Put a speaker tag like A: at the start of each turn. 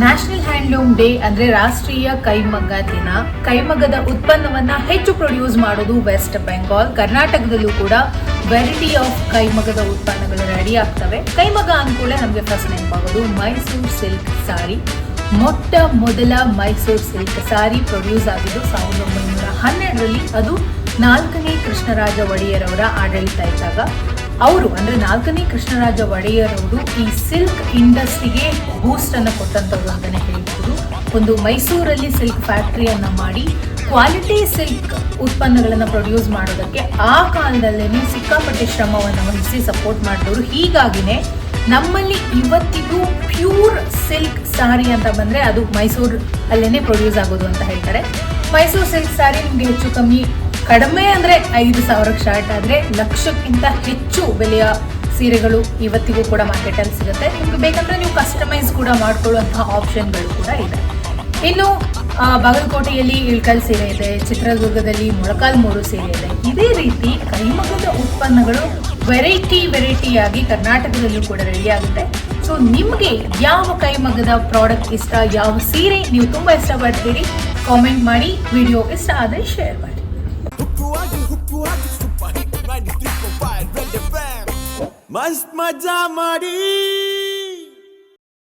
A: National handloom day ಅಂದ್ರೆ ರಾಷ್ಟ್ರೀಯ ಕೈಮಗ್ಗ ದಿನ. ಕೈಮಗ್ಗದ ಉತ್ಪನ್ನವನ್ನ ಹೆಚ್ಚು ಪ್ರೊಡ್ಯೂಸ್ ಮಾಡೋದು ವೆಸ್ಟ್ ಬೆಂಗಾಲ್. ಕರ್ನಾಟಕದಲ್ಲೂ ಕೂಡ ವೆರೈಟಿ ಆಫ್ ಕೈಮಗ್ಗದ ಉತ್ಪನ್ನಗಳು ರೆಡಿ ಆಗ್ತವೆ. ಕೈಮಗ್ಗ ಅಂದ್ಕೂಡಲೇ ನಮಗೆ ಫಸ್ಟ್ ನೆನಪಾಗೋದು ಮೈಸೂರು ಸಿಲ್ಕ್ ಸಾರಿ. ಮೊಟ್ಟ ಮೊದಲ ಮೈಸೂರು ಸಿಲ್ಕ್ ಸಾರಿ ಪ್ರೊಡ್ಯೂಸ್ ಆಗಿದ್ದು ಸಾವಿರದ ಒಂಬೈನೂರ ಹನ್ನೆರಡರಲ್ಲಿ ಅದು ನಾಲ್ಕನೇ ಕೃಷ್ಣರಾಜ ಒಡೆಯರವರ ಆಡಳಿತ ಇದ್ದಾಗ. ಅವರು ಅಂದ್ರೆ ನಾಲ್ಕನೇ ಕೃಷ್ಣರಾಜ ಒಡೆಯರ್ ಅವರು ಈ ಸಿಲ್ಕ್ ಇಂಡಸ್ಟ್ರಿಗೆ ಬೂಸ್ಟ್ ಅನ್ನು ಕೊಟ್ಟಂತವ್ರು ಅಂತಾನೆ ಹೇಳ್ಬೋದು. ಒಂದು ಮೈಸೂರಲ್ಲಿ ಸಿಲ್ಕ್ ಫ್ಯಾಕ್ಟರಿಯನ್ನ ಮಾಡಿ ಕ್ವಾಲಿಟಿ ಸಿಲ್ಕ್ ಉತ್ಪನ್ನಗಳನ್ನ ಪ್ರೊಡ್ಯೂಸ್ ಮಾಡೋದಕ್ಕೆ ಆ ಕಾಲದಲ್ಲೇನೆ ಸಿಕ್ಕಾಪಟ್ಟೆ ಶ್ರಮವನ್ನು ವಹಿಸಿ ಸಪೋರ್ಟ್ ಮಾಡಿದವರು. ಹೀಗಾಗಿನೇ ನಮ್ಮಲ್ಲಿ ಇವತ್ತಿಗೂ ಪ್ಯೂರ್ ಸಿಲ್ಕ್ ಸಾರಿ ಅಂತ ಬಂದ್ರೆ ಅದು ಮೈಸೂರು ಅಲ್ಲೇನೆ ಪ್ರೊಡ್ಯೂಸ್ ಆಗೋದು ಅಂತ ಹೇಳ್ತಾರೆ. ಮೈಸೂರು ಸಿಲ್ಕ್ ಸಾರಿ ನಿಮ್ಗೆ ಹೆಚ್ಚು ಕಮ್ಮಿ ಕಡಿಮೆ ಅಂದ್ರೆ ಐದು ಸಾವಿರಕ್ಕೆ ಸ್ಟಾರ್ಟ್ ಆದ್ರೆ ಲಕ್ಷಕ್ಕಿಂತ ಹೆಚ್ಚು ಬೆಲೆಯ ಸೀರೆಗಳು ಇವತ್ತಿಗೂ ಕೂಡ ಮಾರ್ಕೆಟಲ್ಲಿ ಸಿಗುತ್ತೆ. ನಿಮ್ಗೆ ಬೇಕಂದ್ರೆ ನೀವು ಕಸ್ಟಮೈಸ್ ಕೂಡ ಮಾಡ್ಕೊಳ್ಳುವಂತಹ ಆಪ್ಷನ್ಗಳು ಕೂಡ ಇದೆ. ಇನ್ನು ಬಾಗಲಕೋಟೆಯಲ್ಲಿ ಇಳ್ಕಲ್ ಸೀರೆ ಇದೆ, ಚಿತ್ರದುರ್ಗದಲ್ಲಿ ಮೊಳಕಾಲ್ ಮೂರು ಸೀರೆ ಇದೆ. ಇದೇ ರೀತಿ ಕೈಮಗ್ಗದ ಉತ್ಪನ್ನಗಳು ವೆರೈಟಿ ವೆರೈಟಿಯಾಗಿ ಕರ್ನಾಟಕದಲ್ಲೂ ಕೂಡ ರೆಡಿ ಆಗುತ್ತೆ. ಸೊ ನಿಮಗೆ ಯಾವ ಕೈಮಗ್ಗದ ಪ್ರಾಡಕ್ಟ್ ಇಷ್ಟ, ಯಾವ ಸೀರೆ ನೀವು ತುಂಬ ಇಷ್ಟಪಡ್ತೀರಿ? ಕಾಮೆಂಟ್ ಮಾಡಿ ವಿಡಿಯೋ ಇಷ್ಟ ಆದರೆ ಶೇರ್ ಮಾಡಿ.
B: ಮಸ್ತ್ ಮಜಾ ಮಾಡಿ